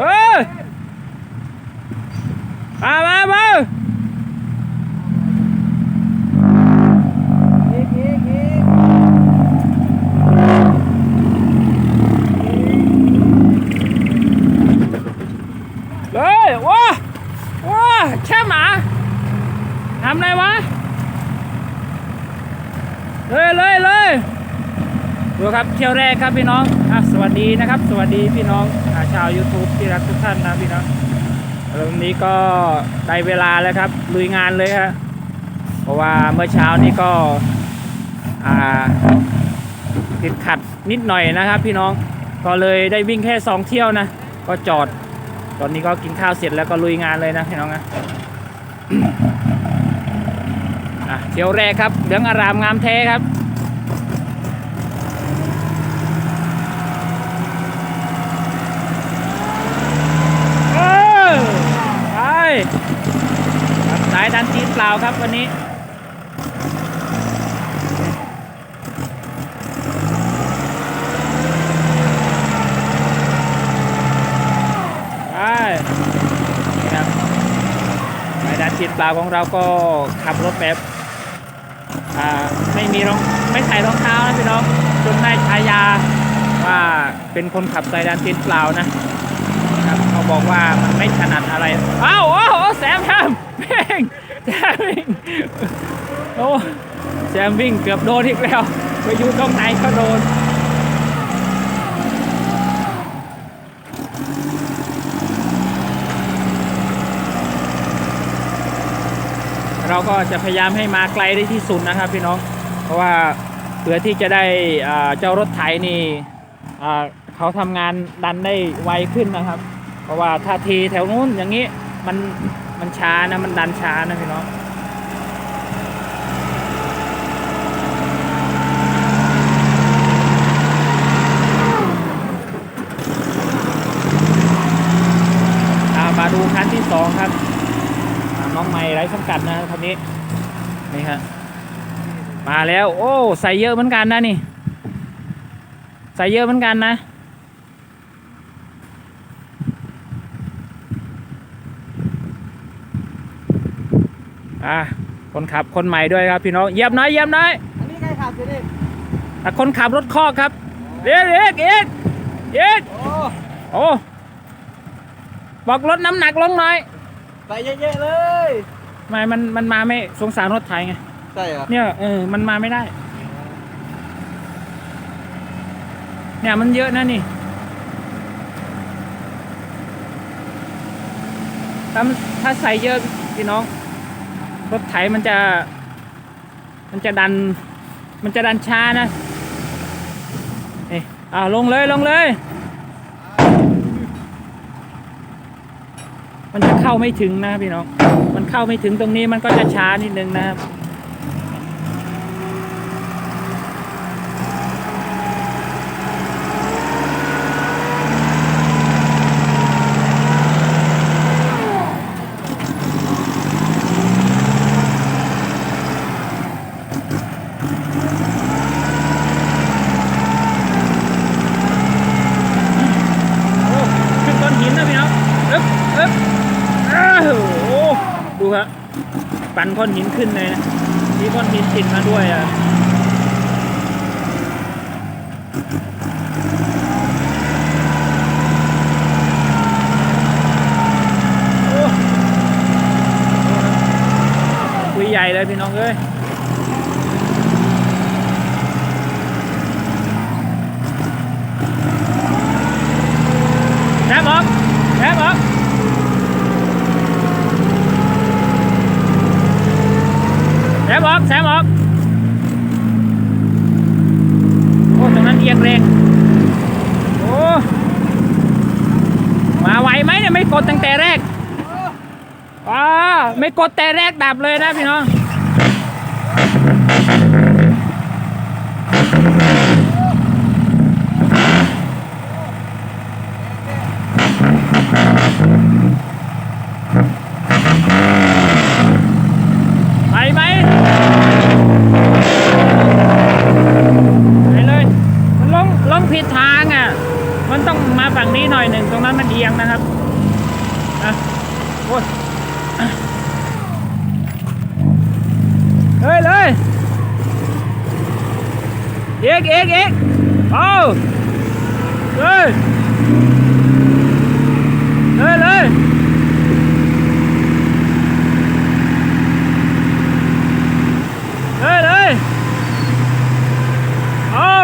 เฮ้ยมามามาเลยว้าว้าแค่หมาทำไรวะ เลยเลย ดูครับเที่ยวแรกครับพี่น้องอสวัสดีนะครับ สวัสดีพี่น้องอาชาว YouTube ที่รักทุกท่านนะพี่น้องวันนี้ก็ได้เวลาแล้วครับลุยงานเลยครับเพราะว่าเมื่อเช้านี้ก็ติดขัดนิดหน่อยนะครับ พี่น้องก็เลยได้วิ่งแค่สองเที่ยวนะ ก็จอด ตอนนี้ก็กินข้าวเสร็จแล้วก็ลุยงานเลยนะพี่น้องนะอะเที่ยวแรกครับเหลืองอารามงามแท้ครับ เออไปครับสายดันจีนเป ล่าครับวันนี้ ไปนี่ครับสายดันจีนเปล่าของเราก็ขับรถแบบอ่าไม่มีรองไม่ใส่รองเท้านะพี่น้องจนได้ฉายาว่าเป็นคนขับสายดันจีนเปล่านะครับเขาบอกว่ามันไม่ถนัดอะไรอ้าวโอ้โหแซมทำเพ่งแซมวิ่งโอ้แซมวิ่งเกือบโดนอีกแล้วไปอยู่ตรงไหนก็โดนเราก็จะพยายามให้มาไกลได้ที่สุดนะครับพี่น้อง เพราะว่าเพื่อที่จะได้เจ้ารถไถนี่เขาทำงานดันได้ไวขึ้นนะครับ เพราะว่าถ้าทีแถวนู้นอย่างนี้มัน มันช้านะ มันดันช้านะพี่น้องมาดูคันที่สองครับ น้องใหม่ไร้สังกัดนะคันนี้ นี่ฮะมาแล้ว โอ้ ใส่เยอะเหมือนกันนะนี่ ใส่เยอะเหมือนกันนะ อะคนขับคนใหม่ด้วยครับพี่น้องเหยียบหน้อยเหยียบหน้อยอันนี้ใครขับสิดิอะคนขับรถคอกครับเอียกเอียกเอียกเอียกโอ้โอ้บอกลดน้ำหนักลงหน่อยใส่เยอะๆเลยไม่มันมันมาไม่สงสารรถไถไงใช่เหรอเนี่ยเออมันมาไม่ได้ เนี่ยมันเยอะนะนี่ถ้ามันถ้าใส่เยอะพี่น้อง รถไถมันจะ มันจะดัน มันจะดันช้านะนี่อ่าลงเลยลงเลย มันจะเข้าไม่ถึงนะพี่น้อง มันเข้าไม่ถึงตรงนี้มันก็จะช้านิดนึงนะครับ โอ้ขึ้นก้อนหินนะพี่น้องอึ๊บอึ๊บอ้าวโอ้ดูครับ ปันก้อนหินขึ้นเลยนะมีก้อนหินติดมาด้วยอะโอ้คุยใหญ่เลยพี่น้องเอ้ย แซมออกแซมออก แซมออกแซมออกโอ้ตรงนั้นเอียงแรงโอ้มาไหวไหมเนี่ยไม่กดตั้งแต่แรกอ่าไม่กดแต่แรกดับเลยนะพี่น้อง มาฝั่งนี้หน่อยหนึ่งตรงนั้นมันเอียงนะครับนะโอ้ยเฮ้ยเลยเอกเอกเอกเอาเฮ้ยเลยเลยเลยเลยเอา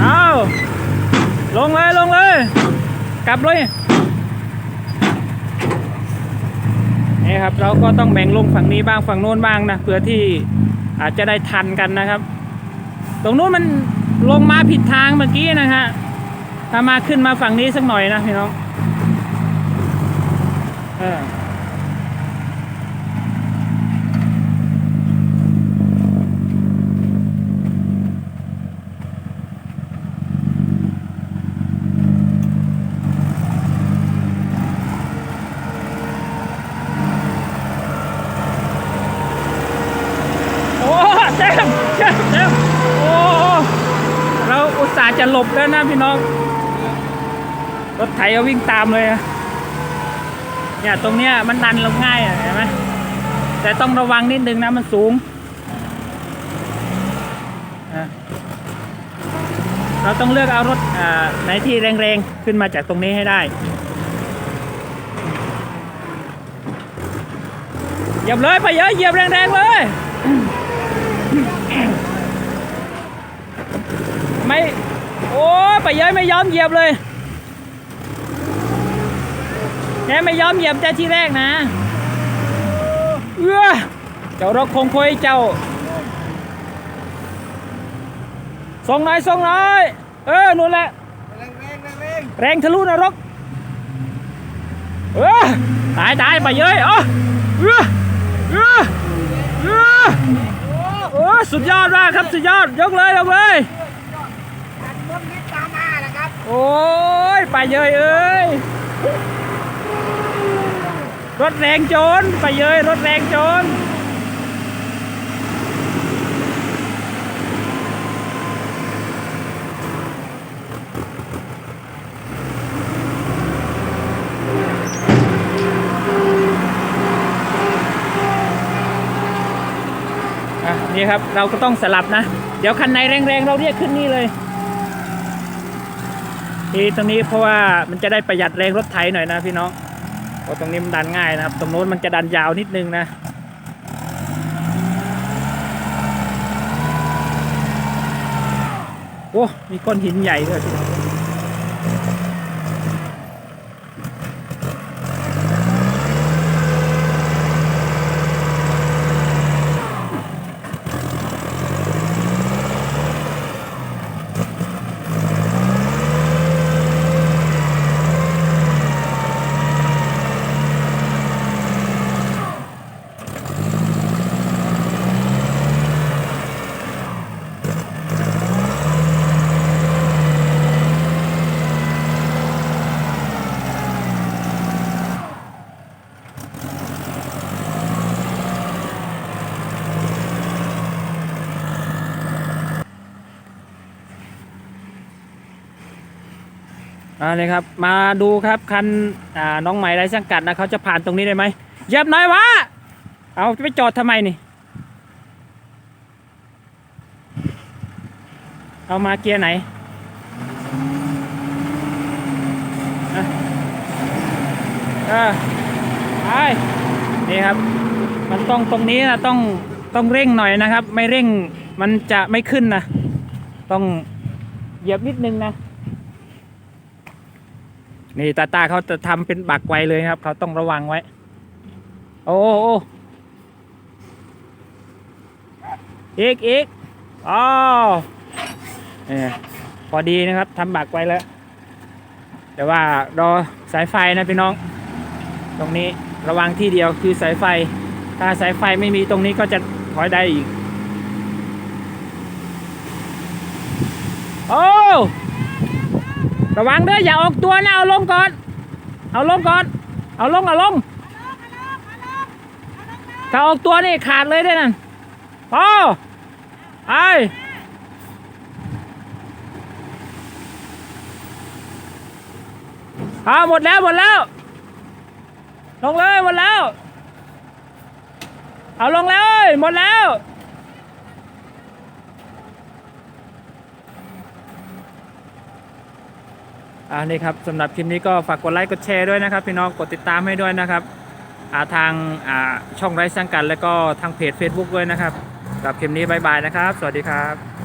เอาลงเลยลงเลย กลั บเลย นี่ครับเราก็ต้องแบ่งลงฝั่งนี้บ้างฝั่งโน้นบ้างนะเพื่อที่อาจจะได้ทันกันนะครับ ตรงนู้นมันลงมาผิดทางเมื่อกี้นะฮะถ้ามาขึ้นมาฝั่งนี้สักหน่อยนะพี่น้อง เออโอ้เต็มเต็มเต็มโอ้เราอุตส่าห์จะหล บแล้วนะพี่น้อง รถไถเอาวิ่งตามเลยเนี่ยตรงเนี้ยมันดันลงง่ายอะเห็นไหมแต่ต้องระวังนิดนึงนะมันสูง เราต้องเลือกเอารถไหนที่แรงๆ ขึ้นมาจากตรงนี้ให้ได้เหยียบเลยไปเยอะเหยียบแรงๆเลยไม่ โอ้ยไปเยอะไม่ยอมเหยียบเลยแกไม่ยอมเหยียบแต่ทีแรกนะเอื้อเจ้ารถคงคอยเจ้าส่งหน่อยส่งหน่อยเออนู่นแหละแรงแรงแรงแรงแรงทะลุนรกเออตายตายไปเย้ยเอ๋อเออเออเออโอ้สุดยอดมากครับสุดยอดยกเลยยกเลย กันเบิ้งนิดตามมานะครับ โอ้ยไปเยยเอ้ยรถแรงโจรไปเยยรถแรงโจรอะนี่ครับเราก็ต้องสลับนะ เดี๋ยวคันไหนแรงๆ เราเรียกขึ้นนี่เลย ที่ตรงนี้เพราะว่ามันจะได้ประหยัดแรงรถไถหน่อยนะพี่น้องเพราะตรงนี้มันดันง่ายนะครับ ตรงโน้นมันจะดันยาวนิดนึงนะโอ้มีก้อนหินใหญ่ด้วยพี่น้อง เอาเลยครับ มาดูครับคันน้องใหม่ไร้สังกัดนะเขาจะผ่านตรงนี้ได้ไหมเหยียบหน่อยวะ เอาจะไปจอดทำไมนี่ เอามาเกียร์ไหนอะเออไปนี่ครับ มันต้องตรงนี้นะต้องต้องเร่งหน่อยนะครับ ไม่เร่งมันจะไม่ขึ้นนะ ต้องเหยียบนิดนึงนะ นี่ตาตาเขาจะทำเป็นบักไว้เลยครับ เขาต้องระวังไว้ โอ้โอ้อีกอีกอ๋อเนี่ยพอดีนะครับทำบักไว้แล้ว แต่ว่ารอสายไฟนะพี่น้อง ตรงนี้ระวังที่เดียวคือสายไฟ ถ้าสายไฟไม่มีตรงนี้ก็จะถอยได้อีก โอ้ ระวังเด้ออย่าออกตัวนะเอาลงก่อน เอาลงก่อน เอาลงเอาลงถ้าออกตัวนี่ขาดเลยได้นั่นพอไออ่าหมดแล้วหมดแล้ว ลงเลยหมดแล้ว เอาลงเลยหมดแล้ว อ่านี่ครับสำหรับคลิปนี้ก็ฝากกดไลค์กดแชร์ด้วยนะครับ พี่น้องกดติดตามให้ด้วยนะครับอ่าทางอ่าช่องไร้สังกัน แล้วก็ทางเพจ Facebook ด้วยนะครับกับคลิปนี้บายบายนะครับ สวัสดีครับ